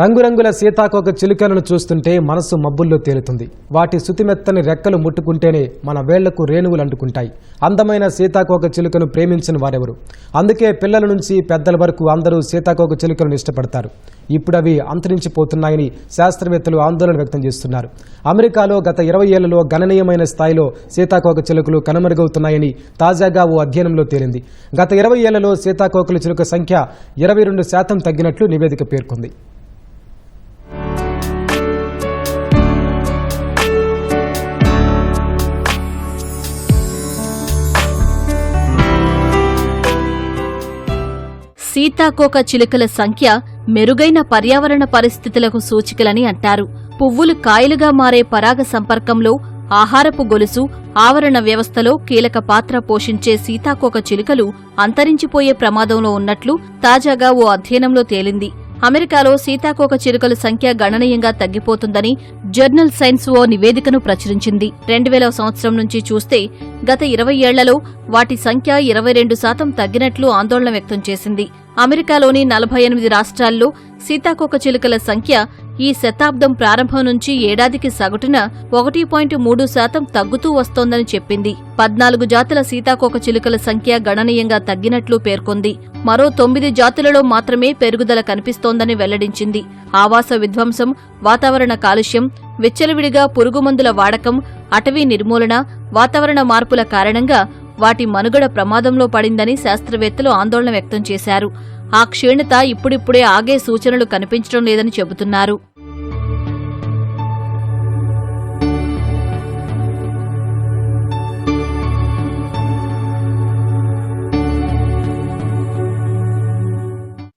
రంగురంగుల సీతాకోక చిలుకలను చూస్తుంటే మనసు మబ్బుల్లో తేలుతుంది. వాటి సుతిమెత్తని రెక్కలు ముట్టుకుంటేనే మన వేళ్ళకు రేణువులు అంటుకుంటాయి. అందమైన సీతాకోక చిలుకను ప్రేమించిన వారెవరు? అందుకే పిల్లల నుంచి పెద్దల వరకు అందరూ సీతాకోక చిలుకలను ఇష్టపడతారు. ఇప్పుడు అవి అంతరించిపోతున్నాయని శాస్త్రవేత్తలు ఆందోళన వ్యక్తం చేస్తున్నారు. అమెరికాలో గత ఇరవై ఏళ్ళలో గణనీయమైన స్థాయిలో సీతాకోక చిలుకలు కనుమరుగవుతున్నాయని తాజాగా ఓ అధ్యయనంలో తేలింది. గత ఇరవై ఏళ్ళలో సీతాకోకల చిలుక సంఖ్య ఇరవై రెండు శాతం తగ్గినట్లు నివేదిక పేర్కొంది. సీతాకోక చిలుకల సంఖ్య మెరుగైన పర్యావరణ పరిస్థితులకు సూచికలని అంటారు. పువ్వులు కాయలుగా మారే పరాగ సంపర్కంలో ఆహారపు గొలుసు ఆవరణ వ్యవస్థలో కీలక పాత్ర పోషించే సీతాకోక చిలుకలు అంతరించిపోయే ప్రమాదంలో ఉన్నట్లు తాజాగా ఓ అధ్యయనంలో తేలింది. అమెరికాలో సీతాకోక చిలుకల సంఖ్య గణనీయంగా తగ్గిపోతుందని జర్నల్ సైన్స్ ఓ నివేదికను ప్రచురించింది. రెండు వేల సంవత్సరం నుంచి చూస్తే గత ఇరవై ఏళ్ళలో వాటి సంఖ్య ఇరవై రెండు శాతం తగ్గినట్లు ఆందోళన వ్యక్తం చేసింది. అమెరికాలోని నలభై ఎనిమిది రాష్ట్రాల్లో సీతాకోక చిలుకల సంఖ్య ఈ శతాబ్దం ప్రారంభం నుంచి ఏడాదికి సగటున ఒకటి పాయింట్ మూడు శాతం తగ్గుతూ వస్తోందని చెప్పింది. పద్నాలుగు జాతుల సీతాకోక చిలుకల సంఖ్య గణనీయంగా తగ్గినట్లు పేర్కొంది. మరో తొమ్మిది జాతులలో మాత్రమే పెరుగుదల కనిపిస్తోందని వెల్లడించింది. ఆవాస విధ్వంసం వాతావరణ కాలుష్యం విచ్చలవిడిగా పురుగుమందుల వాడకం అటవీ నిర్మూలన వాతావరణ మార్పుల కారణంగా వాటి మనుగడ ప్రమాదంలో పడిందని శాస్త్రవేత్తలు ఆందోళన వ్యక్తం చేశారు. ఆ క్షీణత ఇప్పుడిప్పుడే ఆగే సూచనలు కనిపించడం లేదని చెబుతున్నారు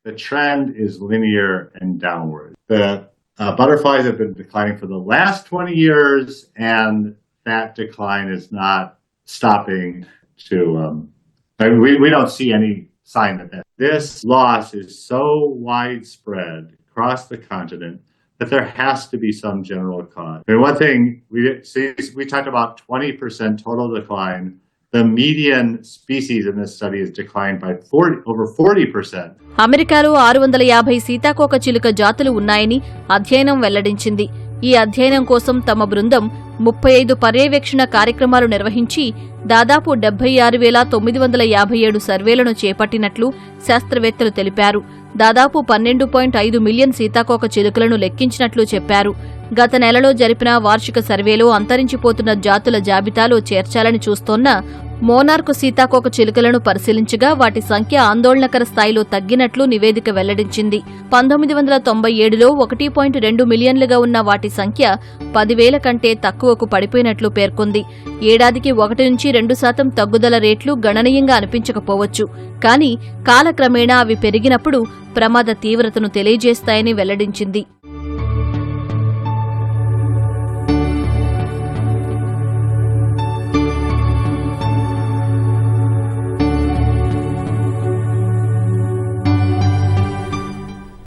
the trend is linear and downward. The uh, butterflies have been declining for the last 20 years, and that decline is not stopping to. Um, I mean, we, we don't see any sign of that. This loss is so widespread across the continent that there has to be some general cause. I mean, one thing we see, we talked about 20% total decline. The median species in this study has declined by 40, over 40%. అమెరికాలో ఆరు వందల యాభై సీతాకోక చిలుక జాతులు ఉన్నాయని అధ్యయనం వెల్లడించింది ఈ అధ్యయనం కోసం తమ బృందం ముప్పై ఐదు పర్యవేక్షణ కార్యక్రమాలు నిర్వహించి దాదాపు డెబ్బై ఆరు వేల తొమ్మిది వందల యాభై ఏడు సర్వేలను చేపట్టినట్లు శాస్త్రవేత్తలు తెలిపారు. దాదాపు పన్నెండు పాయింట్ ఐదు మిలియన్ సీతాకోక చిలుకలను లెక్కించినట్లు చెప్పారు. గత నెలలో జరిపిన వార్షిక సర్వేలో అంతరించిపోతున్న జాతుల జాబితాలో చేర్చాలని చూస్తోన్న మోనార్కు సీతాకోక చిలుకలను పరిశీలించగా వాటి సంఖ్య ఆందోళనకర స్థాయిలో తగ్గినట్లు నివేదిక వెల్లడించింది. పంతొమ్మిది వందల తొంభై ఏడులో ఒకటి పాయింట్ రెండు మిలియన్లుగా ఉన్న వాటి సంఖ్య పదివేల కంటే తక్కువకు పడిపోయినట్లు పేర్కొంది. ఏడాదికి ఒకటి నుంచి రెండు శాతం తగ్గుదల రేట్లు గణనీయంగా అనిపించకపోవచ్చు. కానీ కాలక్రమేణా అవి పెరిగినప్పుడు ప్రమాద తీవ్రతను తెలియజేస్తాయని వెల్లడించింది.